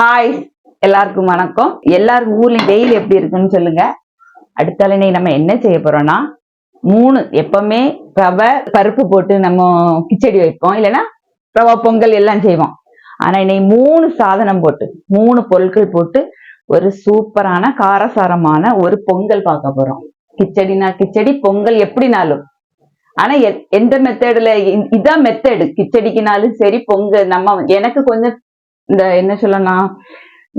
Hi எல்லாருக்கும் வணக்கம். எல்லாருக்கும் ஊர்லயும் வெயில் எப்படி இருக்குன்னு சொல்லுங்க. அடுத்தால இன்னைக்கு நம்ம என்ன செய்ய போறோம்னா மூணு எப்பவுமே ரவை பருப்பு போட்டு நம்ம கிச்சடி வைப்போம். இல்லைன்னா ரவா பொங்கல் எல்லாம் செய்வோம். ஆனா இன்னைக்கு மூணு சாதனம் போட்டு மூணு பொருட்கள் போட்டு ஒரு சூப்பரான காரசாரமான ஒரு பொங்கல் பார்க்க போறோம். கிச்சடினா கிச்சடி பொங்கல் எப்படினாலும். ஆனா எந்த மெத்தேடுல இதான் மெத்தேடு கிச்சடிக்குனாலும் சரி பொங்கல் நம்ம எனக்கு கொஞ்சம் இந்த என்ன சொல்லலாம்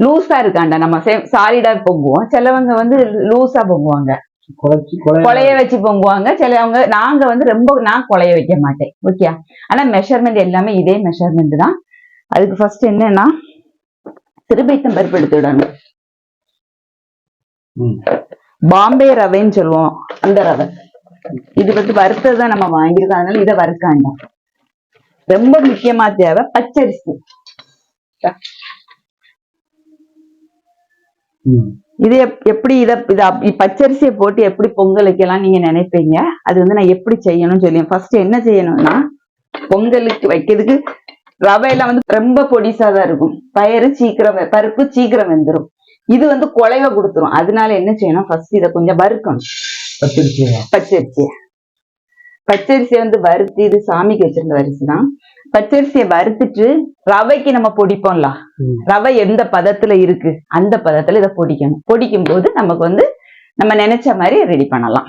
லூஸா இருக்காண்டா நம்ம சாலிடா பொங்குவோம். சிலவங்க வந்து லூஸா பொங்குவாங்க. கொலைய வச்சு பொங்குவாங்க. சிலவங்க நாங்க வந்து ரொம்ப நான் கொலைய வைக்க மாட்டேன். ஓகே ஆனா மெஷர்மெண்ட் எல்லாமே இதே மெஷர்மெண்ட் தான். அதுக்கு ஃபர்ஸ்ட் என்னன்னா சிறுபைத்தம் பருப்பு எடுத்துடணும். பாம்பே ரவைன்னு சொல்லுவோம். அந்த ரவை. இது வந்து வறுத்தது தான் நம்ம வாங்கியிருக்கோம். அதனால இதை வறுக்காண்டாம். ரொம்ப முக்கியமா தேவை பச்சரிசி. இது எப்- எப்படி இத இத பச்சரிசியை போட்டு எப்படி பொங்கல் வைக்கலாம் நீங்க நினைப்பீங்க? அது வந்து நான் எப்படி செய்யணும்னு சொல்லி ஃபர்ஸ்ட் என்ன செய்யணும்னா பொங்கலுக்கு வைக்கிறதுக்கு ரவையெல்லாம் வந்து ரொம்ப பொடிசா தான் இருக்கும். பயறு சீக்கிரம் பருப்பு சீக்கிரம் வெந்துரும். இது வந்து குலைவ கொடுத்துரும். அதனால என்ன செய்யணும்? ஃபர்ஸ்ட் இதை கொஞ்சம் வறுக்கணும். பச்சரிசியா? பச்சரிசியை. பச்சரிசியை வந்து வறுத்து இது சாமிக்கு வச்சிருந்த அரிசி தான் பச்சரிசியை வறுத்துட்டு ரவைக்கு நம்ம பொடிப்போம்ல. ரவை எந்த பதத்துல இருக்கு? அந்த பதத்துல இதை பொடிக்கணும். பொடிக்கும் போது நமக்கு வந்து நம்ம நினைச்ச மாதிரி ரெடி பண்ணலாம்.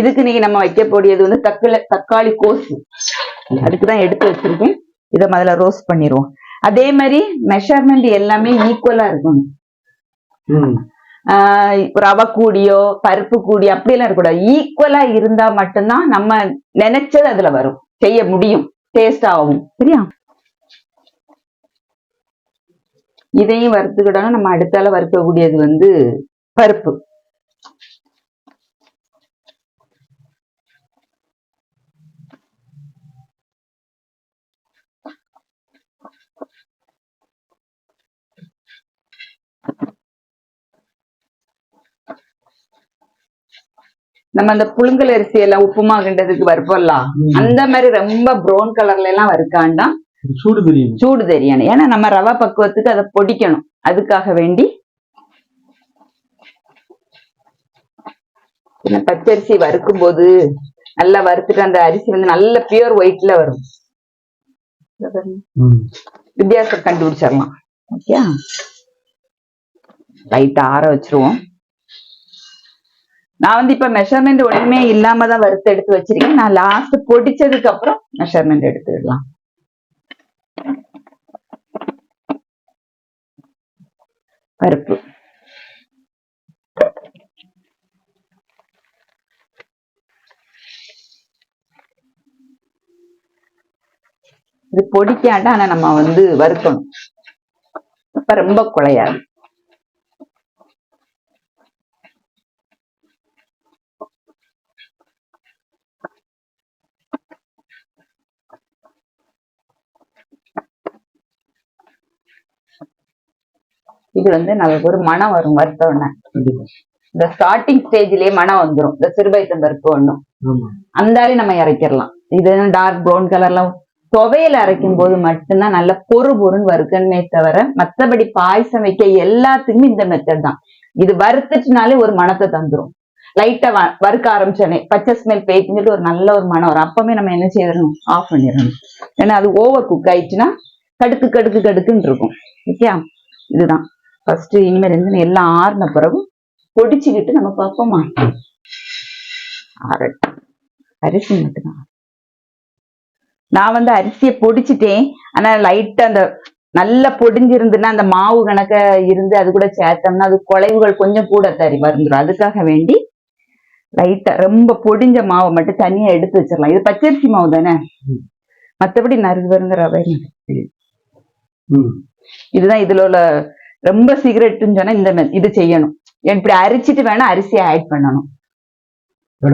இதுக்கு நீங்க நம்ம வைக்கக்கூடியது வந்து தக்காளி தக்காளி கோசு அதுக்கு தான் எடுத்து வச்சிருக்கேன். இதை முதல்ல ரோஸ்ட் பண்ணிடுவோம் அதே மாதிரி மெஷர்மெண்ட் எல்லாமே ஈக்குவலா இருக்கணும். ரவை கூடியோ பருப்பு கூடியோ அப்படியெல்லாம் இருக்கக்கூடாது. ஈக்குவலா இருந்தா மட்டும்தான் நம்ம நினைச்சது அதுல வரும். செய்ய முடியும். டேஸ்ட் ஆகும். சரியா? இதையும் வறுத்துக்கிட்டாலும் நம்ம அடுத்தால வறுக்கக்கூடியது வந்து பருப்பு. நம்ம அந்த புழுங்கல் அரிசி எல்லாம் உப்புமா கிண்டதுக்கு வறுப்போம்லாம் ம். அந்த மாதிரி ரொம்ப ப்ரௌன் கலர்ல எல்லாம் வறுக்காண்டா இது சூடு தெரியும். சூடு தெரியணும் ஏன்னா நம்ம ரவா பக்குவத்துக்கு அதை பொடிக்கணும். அதுக்காக வேண்டி பச்சரிசி வறுக்கும் போது நல்லா வறுத்துட்டு அந்த அரிசி வந்து நல்ல பியூர் ஒயிட்ல வரும். வித்தியாசம் கண்டுபிடிச்சிடலாம். ஓகே லைட்டா ஆற வச்சிருவோம். நான் வந்து இப்ப மெஷர்மெண்ட் ஒண்ணுமே இல்லாம தான் வறுத்து எடுத்து வச்சிருக்கேன். நான் லாஸ்ட் பொடிச்சதுக்கு அப்புறம் மெஷர்மெண்ட் எடுத்துடலாம். பருப்பு. இது பொடிக்காண்டா ஆனா நம்ம வந்து வறுக்கணும். அப்ப ரொம்ப குழையாது. இது வந்து நமக்கு ஒரு மனம் வரும் வறுத்த உடனே கண்டிப்பா. இந்த ஸ்டார்டிங் ஸ்டேஜ்லயே மனம் வந்துரும். இந்த சிறுபைத்தம் பருப்பு ஒண்ணும். அந்தாலே நம்ம இறக்கிடலாம். இது டார்க் ப்ரௌன் கலர்ல துவையில அரைக்கும் போது மட்டும்தான் நல்ல பொறு பொருன்னு வறுக்கணுமே தவிர மத்தபடி பாயசம் வைக்க எல்லாத்துக்குமே இந்த மெத்தட் தான். இது வறுத்துட்டுனாலே ஒரு மணத்தை தந்துரும். லைட்டா வறுக்க ஆரம்பிச்சோடனே பச்சை ஸ்மெல் பேய்க்குன்னு ஒரு நல்ல ஒரு மனம் வரும். அப்பவே நம்ம என்ன செய்யணும்? ஆஃப் பண்ணிடணும். ஏன்னா அது ஓவர் குக் ஆயிடுச்சுன்னா கடுக்கு கடுக்கு கடுக்குன்னு இருக்கும். ஓகே இதுதான். ஃபர்ஸ்ட் இனிமேல் இருந்து எல்லாம் ஆறின பிறகு பொடிச்சுக்கிட்டு நம்ம பார்ப்போமா? ஆறட்டும். அரிசி மட்டும்தான். நான் வந்து அரிசியை பொடிச்சிட்டேன். ஆனா லைட்டா அந்த நல்லா பொடிஞ்சிருந்துன்னா அந்த மாவு கணக்க இருந்து அது கூட சேர்த்தோம்னா அது குலைவுகள் கொஞ்சம் கூட தரி வந்துடும் அதுக்காக வேண்டி லைட்டா ரொம்ப பொடிஞ்ச மாவை மட்டும் தனியா எடுத்து வச்சிடலாம். இது பச்சரிசி மாவு தானே. மத்தபடி நறுக்கு வருங்க ரவை. ம். இதுதான் இதுல உள்ள ரொம்ப சிகரெட்டுன்னு சொன்னா இந்த இது செய்யணும். இப்படி அரிச்சிட்டு வேணா அரிசியை ஆட் பண்ணணும்.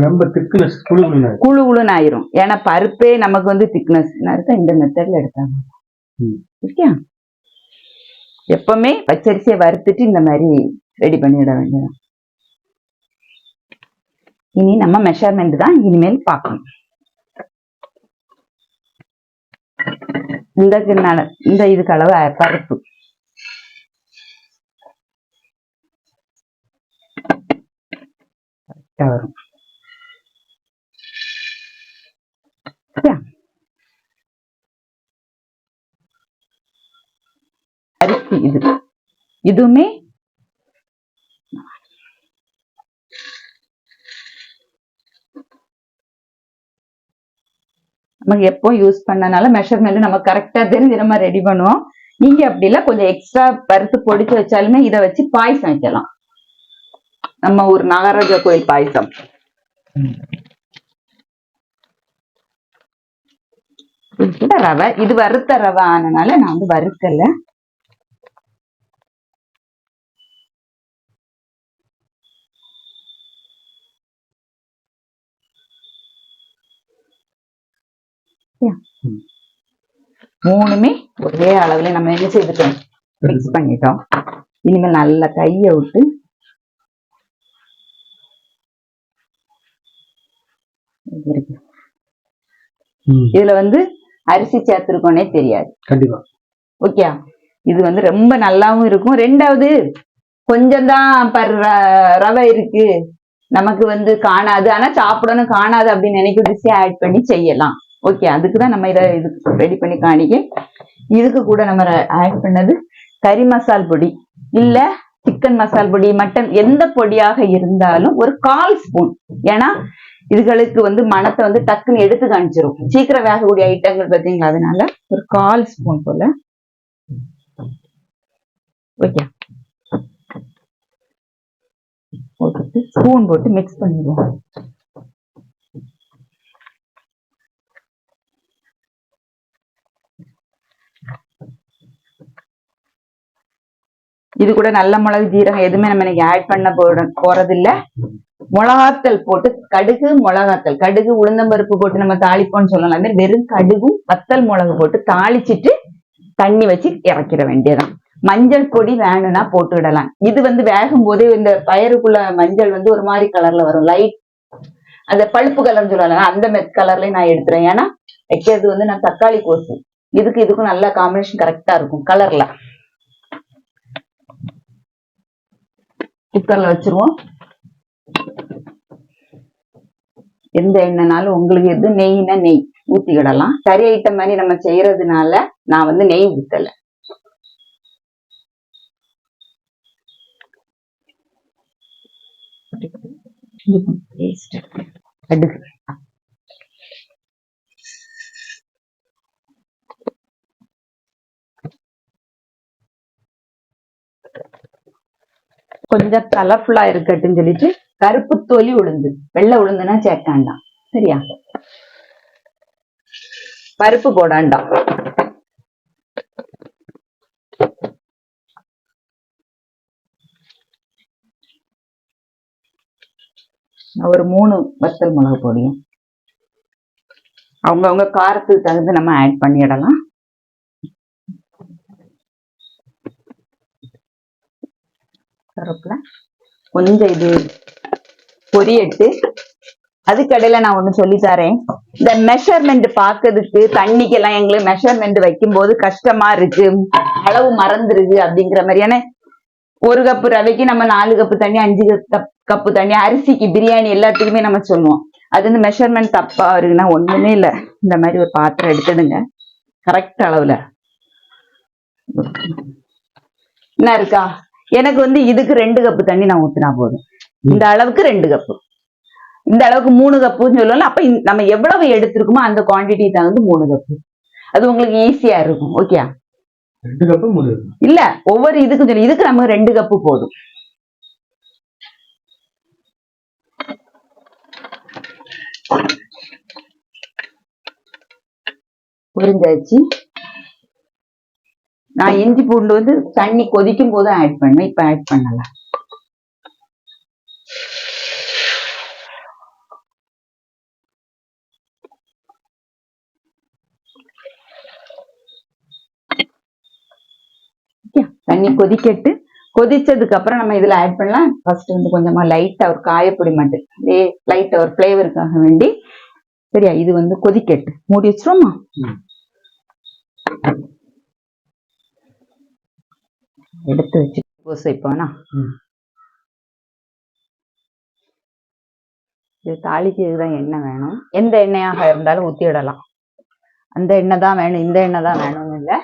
ரொம்ப திக்னஸ் குழு குழுன்னு ஆயிரும். ஏன்னா பருப்பே நமக்கு வந்து திக்னஸ் இந்த மெத்தட்ல எடுத்தாங்க. ஓகே எப்பவுமே பச்சரிசியை வறுத்துட்டு இந்த மாதிரி ரெடி பண்ணிட வேண்டியது இனி நம்ம மெஷர்மெண்ட் தான் இனிமேல் பார்க்கணும். இந்த இந்த இதுக்கு அளவு பருப்பு. கரெக்டாக வரும். அரிசி இது. இதுவுமே நமக்கு எப்போ யூஸ் பண்ணனால மெஷர்மெண்ட் நம்ம கரெக்டா தெரிஞ்சு நம்ம ரெடி பண்ணுவோம். நீங்க அப்படி இல்ல கொஞ்சம் எக்ஸ்ட்ரா பருத்து பொடிச்சு வச்சாலுமே இதை வச்சு பாயசம் வைக்கலாம். நம்ம ஊர் நாகராஜா கோயில் பாயசம். இது ரவை இது வறுத்த ரவை ஆனனால நான் வந்து வறுக்கல. மூணுமே ஒரே அளவுல நம்ம என்ன செய்துட்டோம்? மிக்ஸ் பண்ணிட்டோம். இனிமேல் நல்லா கையை விட்டு இருக்கு. இதுல வந்து அரிசி சேர்த்திருக்கோனே தெரியாது. கண்டிப்பா. ஓகே. இது வந்து ரொம்ப நல்லாவும் இருக்கும். ரெண்டாவது கொஞ்சம் தான் பர் ரவை இருக்கு. நமக்கு வந்து காணாது. ஆனா சாப்பிடணும் காணாது அப்படின்னு நினைக்க டிஷ்ஷே ஆட் பண்ணி செய்யலாம். ஓகே. அதுக்கு தான் நம்ம இதை இது ரெடி பண்ணி காணிக்க. இதுக்கு கூட நம்ம ஆட் பண்ணது கறி மசால் பொடி. இல்ல சிக்கன் மசால் பொடி மட்டன் எந்த பொடியாக இருந்தாலும் ஒரு கால் ஸ்பூன் ஏன்னா இதுகளுக்கு வந்து மனத்தை வந்து டக்குன்னு எடுத்து காமிச்சிரும். சீக்கிரம் வேகக்கூடிய ஐட்டங்கள் பார்த்தீங்களா அதனால? ஒரு கால் ஸ்பூன் போல. ஓகே. போட்டுட்டு ஸ்பூன் போட்டு மிக்ஸ் பண்ணிடுவோம். இது கூட நல்ல மிளகு ஜீரகம் எதுவுமே நம்ம இன்னைக்கு ஆட் பண்ண போற போறதில்ல. மிளகாத்தல் போட்டு கடுகு மிளகாத்தல் கடுகு உளுந்தம்பருப்பு போட்டு நம்ம தாளிப்போம்னு சொல்லலாம். அது வெறும் கடுகும் வத்தல் மிளகு போட்டு தாளிச்சிட்டு தண்ணி வச்சு இறக்கிட வேண்டியதான் மஞ்சள் பொடி வேணும்னா போட்டுவிடலாம் இது வந்து வேகும் போதே இந்த பயருக்குள்ள மஞ்சள் வந்து ஒரு மாதிரி கலர்ல வரும். லைட் அந்த பழுப்பு கலர்னு சொல்லலாம் அந்த மெத் கலர்லயும் நான் எடுத்துறேன். ஏன்னா வைக்கிறது வந்து நான் தக்காளி கோசு இதுக்கு இதுக்கும் நல்ல காம்பினேஷன் கரெக்டா இருக்கும் கலர்ல குக்கர்ல வச்சிருவோம். எந்த எண்ணெய்னாலும் உங்களுக்கு எது நெய்னா நெய் ஊத்திக்கிடலாம் கறி ஐட்டம் மாதிரி நம்ம செய்யறதுனால நான் வந்து நெய் ஊத்தல Taste. கொஞ்சம் கலர்ஃபுல்லா இருக்கட்டும்னு சொல்லிட்டு கருப்பு தொலி உளுந்து. வெள்ளை உளுந்துனா சேர்க்காண்டாம். சரியா? பருப்பு போடாண்டாம். ஒரு மூணு வத்தல் மிளகு பொடியும் அவங்கவுங்க காரத்துக்கு தகுந்து நம்ம ஆட் பண்ணிடலாம். கொஞ்சம் இது பொரியட்டு. அதுக்கடையில நான் ஒண்ணு சொல்லி தரேன். இந்த மெஷர்மெண்ட் பாக்குறதுக்கு தண்ணிக்கெல்லாம் எங்களுக்கு மெஷர்மெண்ட் வைக்கும்போது கஷ்டமா இருக்கு. அளவு மறந்துருது அப்படிங்கிற மாதிரியான ஒரு கப்பு ரவைக்கு நம்ம நாலு கப்பு தண்ணி அஞ்சு கப் கப்பு தண்ணி அரிசிக்கு பிரியாணி எல்லாத்துக்குமே நம்ம சொல்லுவோம். அது வந்து மெஷர்மெண்ட் தப்பா இருக்குன்னா ஒண்ணுமே இல்ல. இந்த மாதிரி ஒரு பாத்திரம் எடுத்துடுங்க. கரெக்ட் அளவுல. என்ன இருக்கா? எனக்கு வந்து இதுக்கு ரெண்டு கப்பு தண்ணி நான் ஊத்துனா போதும். இந்த அளவுக்கு ரெண்டு கப்பு. இந்த அளவுக்கு மூணு கப்புன்னு சொல்லலாம் அப்ப நம்ம எவ்வளவு எடுத்திருக்கோமோ அந்த குவாண்டிட்டி தகுந்து மூணு கப்பு. அது உங்களுக்கு ஈஸியா இருக்கும் ஓகே ரெண்டு கப்பு மூணு இல்ல ஒவ்வொரு இதுக்கும் சொல்லி இதுக்கு நமக்கு ரெண்டு கப்பு போதும். புரிஞ்சாச்சு? நான் இஞ்சி பூண்டு வந்து தண்ணி கொதிக்கும் போது ஆட் பண்ணுவேன் இப்ப ஆட் பண்ணல தண்ணி கொதிக்கட்டு. கொதிச்சதுக்கு அப்புறம் நம்ம இதுல ஆட் பண்ணலாம். ஃபர்ஸ்ட் வந்து கொஞ்சமா லைட்டா ஒரு காயப்பொடி மட்டும். லைட்டா ஒரு ஃபிளேவருக்காக வேண்டி. சரியா? இது வந்து கொதிக்கட்டு. மூடி வச்சிருவோமா? ம். எடுத்து வச்சு. பூசை போனா ம். இது தாளிக்கு தான் எண்ணெய் வேணும். எந்த எண்ணெயாக இருந்தாலும் ஊற்றி விடலாம். அந்த எண்ணெய் தான் வேணும். இந்த எண்ணெய் தான் வேணும்னு இல்லை.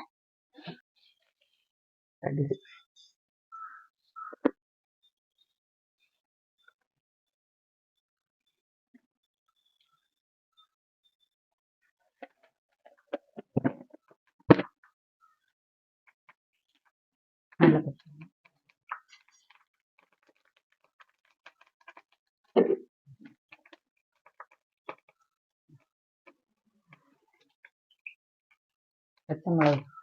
கடுகு நல்ல பச்சை பச்சை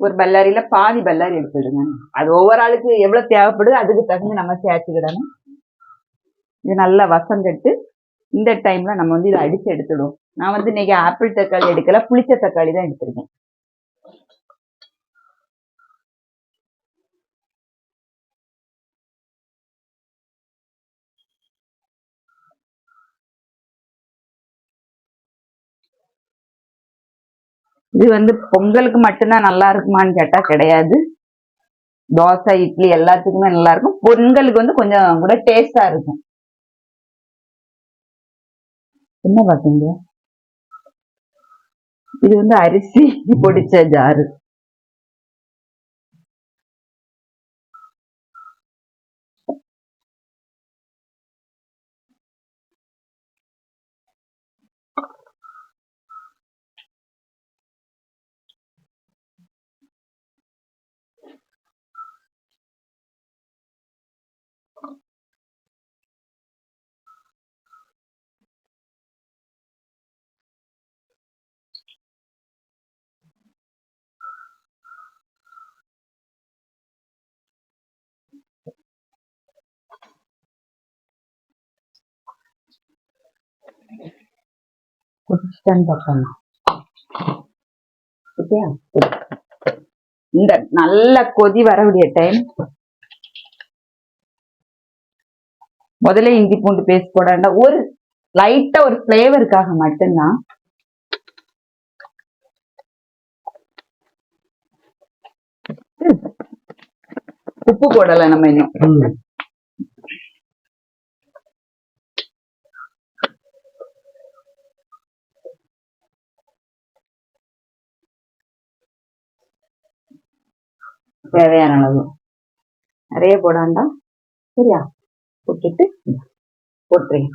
ஒரு பல்லாரியில பாதி பல்லாரி எடுத்துடுங்க அது ஒவ்வொரு ஆளுக்கு எவ்வளவு தேவைப்படுது அதுக்கு தகுந்த நம்ம சேர்த்துக்கிடணும் இது நல்லா வசங்கட்டு இந்த டைம்ல நம்ம வந்து இதை அடிச்சு எடுத்துடுவோம். நான் வந்து இன்னைக்கு ஆப்பிள் தக்காளி எடுக்கல புளிச்ச தக்காளி தான் எடுத்திருக்கேன். இது வந்து பொங்கலுக்கு மட்டும்தான் நல்லா இருக்குமான்னு கேட்டா கிடையாது. தோசை இட்லி எல்லாத்துக்குமே நல்லா இருக்கும். பொங்கலுக்கு வந்து கொஞ்சம் கூட டேஸ்டா இருக்கும். என்ன பாத்தீங்க? இது வந்து அரிசி பொடிச்ச ஜாரு. குடிச்சிட்டேன்னு பார்ப்போம் ஓகேயா? இந்த நல்ல கொதி வரக்கூடிய டைம் முதல்ல இஞ்சி பூண்டு பேஸ்ட் போட வேண்டாம். ஒரு லைட்டா ஒரு ஃப்ளேவருக்காக மட்டும்தான். உப்பு போடலை நம்ம இன்னும். தேவையான அளவு. நிறைய போடாண்டா சரியா? போட்டுட்டு போட்டுருங்க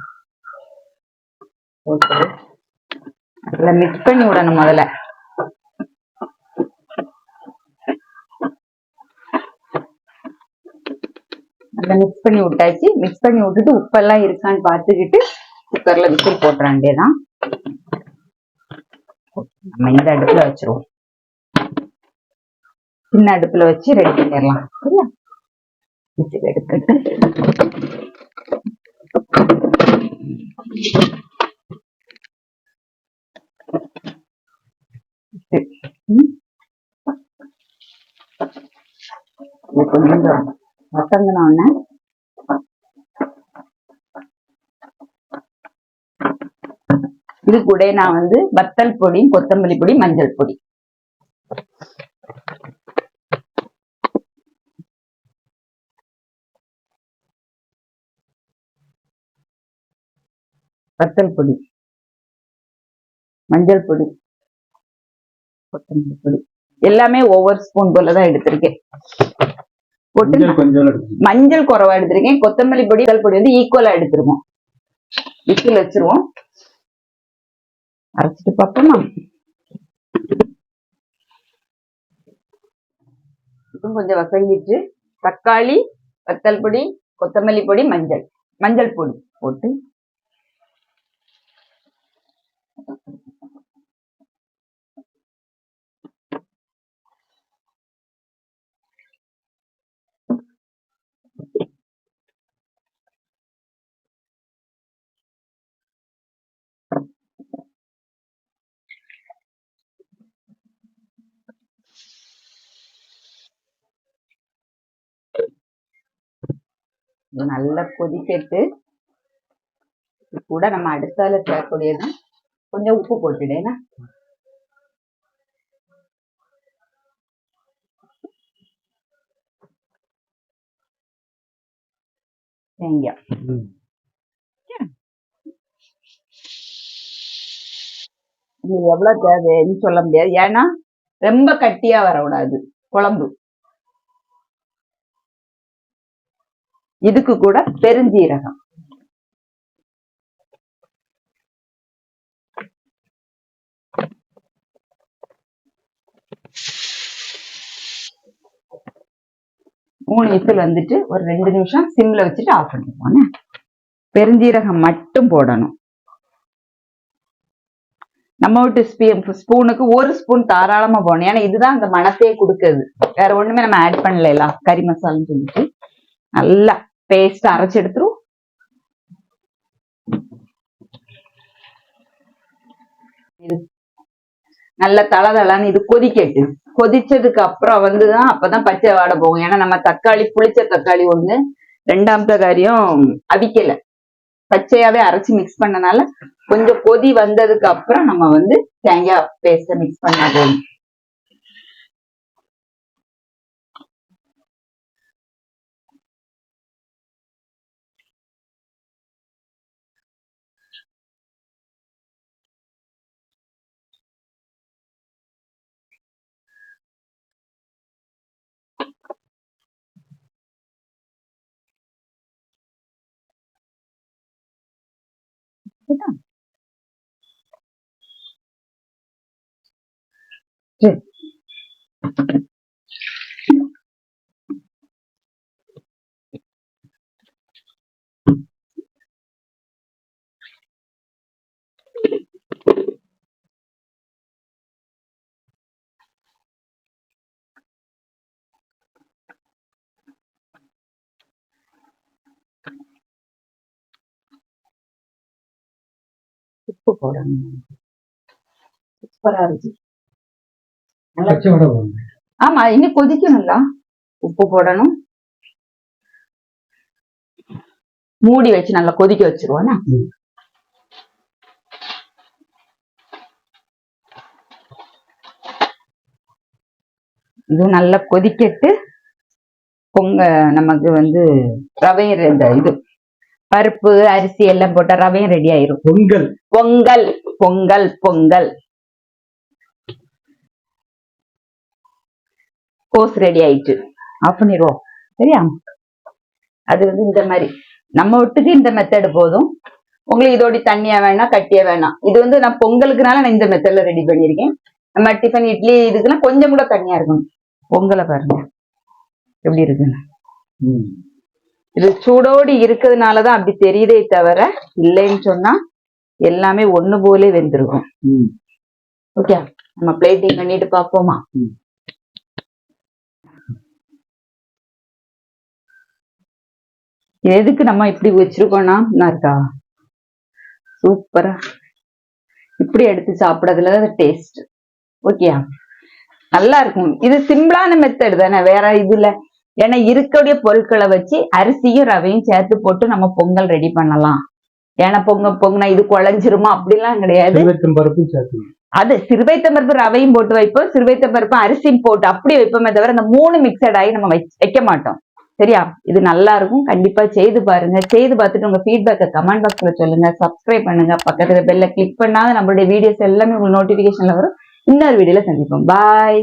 போட்டு அதில் மிக்ஸ் பண்ணி விடணும் முதல்ல. நல்லா மிக்ஸ் பண்ணி விட்டாச்சு. மிக்ஸ் பண்ணி விட்டுட்டு உப்பெல்லாம் இருக்கான்னு பார்த்துக்கிட்டு குக்கரில் விசில் போட்டுறாண்டே தான் நம்ம இந்த அடுப்பில் வச்சிருவோம். சின்ன அடுப்புல வச்சு ரெடி பண்ணிடலாம். சரியா? விசில் எடுத்துட்டு சரி. கொஞ்சம் வசங்கின உடனே இது கூட நான் வந்து வத்தல் பொடி கொத்தமல்லி பொடி மஞ்சள் பொடி. வத்தல் பொடி. மஞ்சள் பொடி. கொத்தமல்லி பொடி. எல்லாமே ஒவ்வொரு ஸ்பூன் போல தான் எடுத்திருக்கேன். போட்டு மஞ்சள் குறைவா எடுத்திருக்கேன். கொத்தமல்லி பொடி மஞ்சள் பொடி வந்து ஈக்குவலா எடுத்துருவோம். விசில் வச்சிருவோம். அரைச்சிட்டு பார்ப்போமா? இப்போ கொஞ்சம் வசங்கிட்டு தக்காளி வத்தல் பொடி கொத்தமல்லி பொடி மஞ்சள். மஞ்சள் பொடி போட்டு இது நல்லா கொதிக்கட்டு கூட நம்ம அடுத்தால சேர்க்கக்கூடியது கொஞ்சம் உப்பு போட்டுடேனா தேங்காய். இது எவ்வளோ தேவைன்னு சொல்ல முடியாது. ஏன்னா ரொம்ப கட்டியாக வரக்கூடாது. குழம்பு. இதுக்கு கூட பெருஞ்சீரகம். மூணு விசில் வந்துட்டு ஒரு ரெண்டு நிமிஷம் சிம்ல வச்சுட்டு ஆஃப் பண்ணிப்போம் பெருஞ்சீரகம் மட்டும் போடணும். நம்ம வீட்டு ஸ்பீ- ஸ்பூனுக்கு ஒரு ஸ்பூன் தாராளமா போகணும் ஏன்னா இதுதான் அந்த மனத்தையே கொடுக்குது. வேற ஒண்ணுமே நம்ம ஆட் பண்ணல கறி மசாலான்னு சொல்லிட்டு. நல்லா பேஸ்ட் அரைச்சு எடுத்துரும் இது நல்ல தளதளன்னு இது கொதிக்கட்டு. கொதிச்சதுக்கு அப்புறம் வந்துதான் அப்பதான் பச்சை வாடை போகும். ஏன்னா நம்ம தக்காளி புளிச்ச தக்காளி ஒண்ணு ரெண்டாம் தக்காளியும் அவிக்கல. பச்சையாவே அரைச்சு மிக்ஸ் பண்ணனால கொஞ்சம் கொதி வந்ததுக்கு அப்புறம் நம்ம வந்து தேங்காய் பேஸ்ட மிக்ஸ் பண்ணா போதும் சரி. உப்பு போடணும் சூப்பரா இருக்கு. ஆமா இன்னும் கொதிக்கணும்ல. உப்பு போடணும். மூடி வச்சு நல்லா கொதிக்க வச்சிருவோம் ம். இது நல்லா கொதிக்கட்டு. பொங்க நமக்கு வந்து ரவையும் ரெ- இந்த இது. பருப்பு அரிசி எல்லாம் போட்டா ரவையும் ரெடி ஆயிரும். பொங்கல். பொங்கல் பொங்கல் பொங்கல். கோஸ் ரெடி ஆயிட்டு. ஆஃப் பண்ணிடுவோம். சரியா? அது வந்து இந்த மாதிரி. நம்ம வீட்டுக்கு இந்த மெத்தடு போதும். உங்களுக்கு இதோட தண்ணியா வேணாம் கட்டியா வேணாம் இது வந்து நான் பொங்கலுக்குனால நான் இந்த மெத்தட்ல ரெடி பண்ணியிருக்கேன். நம்ம டிஃபன் இட்லி இதுக்கெல்லாம் கொஞ்சம் கூட தண்ணியா இருக்கணும். பொங்கலை பாருங்க. எப்படி இருக்குன்னு. இது சூடோடி இருக்கிறதுனாலதான் அப்படி தெரியுதே தவிர இல்லைன்னு சொன்னா எல்லாமே ஒண்ணு போலே வெந்திருக்கும். ஓகே நம்ம பிளேட்டிங் பண்ணிட்டு பார்ப்போமா. எதுக்கு நம்ம இப்படி வச்சிருக்கோம்னா நல்லா இருக்கா? சூப்பரா இப்படி எடுத்து சாப்பிடறதுல டேஸ்ட் ஓகேயா நல்லா இருக்கும். இது சிம்பிளான மெத்தட் தானே வேற இதுல ஏன்னா இருக்கக்கூடிய பொருட்களை வச்சு அரிசியும் ரவையும் சேர்த்து போட்டு நம்ம பொங்கல் ரெடி பண்ணலாம். ஏன்னா பொங்க பொங்கினா இது குழஞ்சிருமா? அப்படிலாம் கிடையாது. அது சிறுவைத்த பருப்பு ரவையும் போட்டு வைப்போம் சிறுவைத்த பருப்பு அரிசியும் போட்டு அப்படி வைப்போமே தவிர இந்த மூணு மிக்சட் ஆகி நம்ம வைக்க மாட்டோம். சரியா? இது நல்லா இருக்கும். கண்டிப்பா செய்து பாருங்க. செய்து பார்த்துட்டு உங்க ஃபீட்பேக்கை கமெண்ட் பாக்ஸ்ல சொல்லுங்க. சப்ஸ்கிரைப் பண்ணுங்க. பக்கத்துல பெல்ல கிளிக் பண்ணாத நம்மளுடைய வீடியோஸ் எல்லாமே உங்களுக்கு நோட்டிபிகேஷன்ல வரும். இன்னொரு வீடியோல சந்திப்போம். பாய்